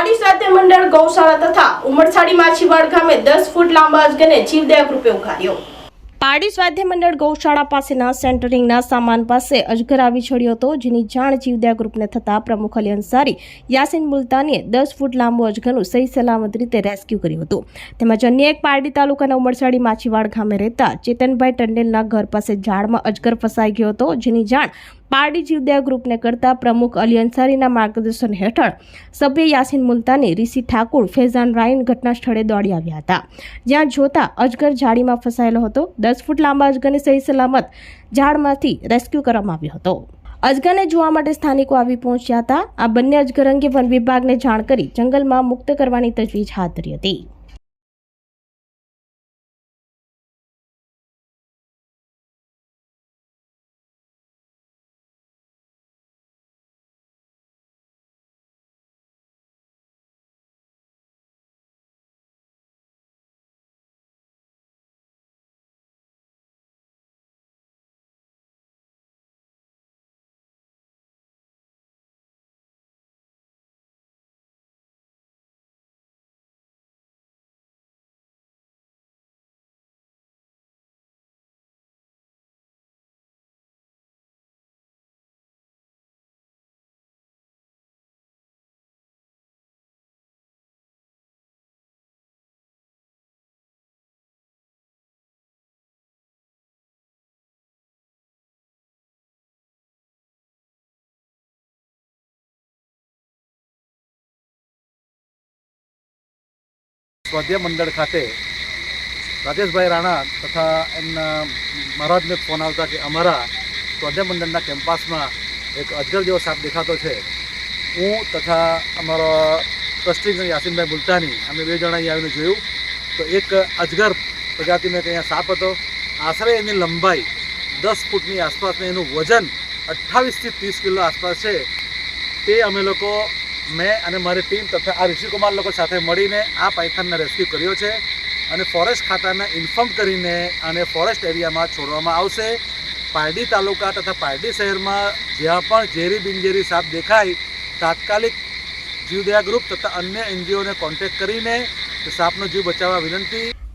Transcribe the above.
પારડી સાથે મંડળ ગૌશાળા તથા ઉમરસાડી માછીવાડ ગામે દસ ફૂટ લાંબા અજગરને જીવદાયક રૂપે ઉઘાર્યો. પારડી સ્વાધ્યાય મંડળ ગૌશાળા પાસેના સેન્ટરિંગના સામાન પાસે અજગર આવી છડ્યો હતો, જેની જાણ જીવદયા ગ્રુપને થતા પ્રમુખ અલી અંસારી, યાસીન મુલતાનીએ દસ ફૂટ લાંબુ અજગરનું સહી સલામત રીતે રેસ્ક્યુ કર્યું હતું. તેમજ અન્ય એક પારડી તાલુકાના ઉમરસાડી માછીવાડ ગામે રહેતા ચેતનભાઈ ટંડેલના ઘર પાસે ઝાડમાં અજગર ફસાઈ ગયો હતો, જેની જાણ પારડી જીવદયા ગ્રુપને કરતા પ્રમુખ અલી અંસારીના માર્ગદર્શન હેઠળ સભ્ય યાસીન મુલતાની ઋષિ ઠાકુર, ફેઝાન રાઈન ઘટના સ્થળે દોડી આવ્યા હતા. જ્યાં જોતા અજગર ઝાડીમાં ફસાયેલો હતો. દસ ફૂટ લાંબા અજગરને સહી સલામત ઝાડમાંથી રેસ્ક્યુ કરવામાં આવ્યો હતો. અજગરને જોવા માટે સ્થાનિકો આવી પહોંચ્યા હતા. આ બંને અજગર અંગે વન વિભાગને જાણ કરી જંગલમાં મુક્ત કરવાની તજવીજ હાથ ધરી હતી. સ્વાધ્યાય મંડળ ખાતે રાજેશભાઈ રાણા તથા એમના મહારાજને ફોન આવતા કે અમારા સ્વાધ્યાય મંડળના કેમ્પસમાં એક અજગર જેવો સાપ દેખાતો છે. હું તથા અમારો ટ્રસ્ટી યાસીનભાઈ મુલતાની અમે બે જણા અહીં આવીને જોયું. તો એક અજગર પ્રજાતિનો એક અહીંયા સાપ હતો. આશરે એની લંબાઈ દસ ફૂટની આસપાસને એનું વજન અઠ્ઠાવીસથી ત્રીસ કિલો આસપાસ છે. તે અમે લોકો મેં અને મારી ટીમ તથા આ ઋષિકુમાર લોકો સાથે મળીને આ પાયથનને રેસ્ક્યુ કર્યો છે અને ફોરેસ્ટ ખાતાને ઇન્ફોર્મ કરીને અને ફોરેસ્ટ એરિયામાં છોડવામાં આવશે. પારડી તાલુકા તથા પારડી શહેરમાં જ્યાં પણ ઝેરી બિનઝેરી સાપ દેખાય, તાત્કાલિક જીવદયા ગ્રુપ તથા અન્ય એનજીઓને કોન્ટેક્ટ કરીને સાપનો જીવ બચાવવા વિનંતી.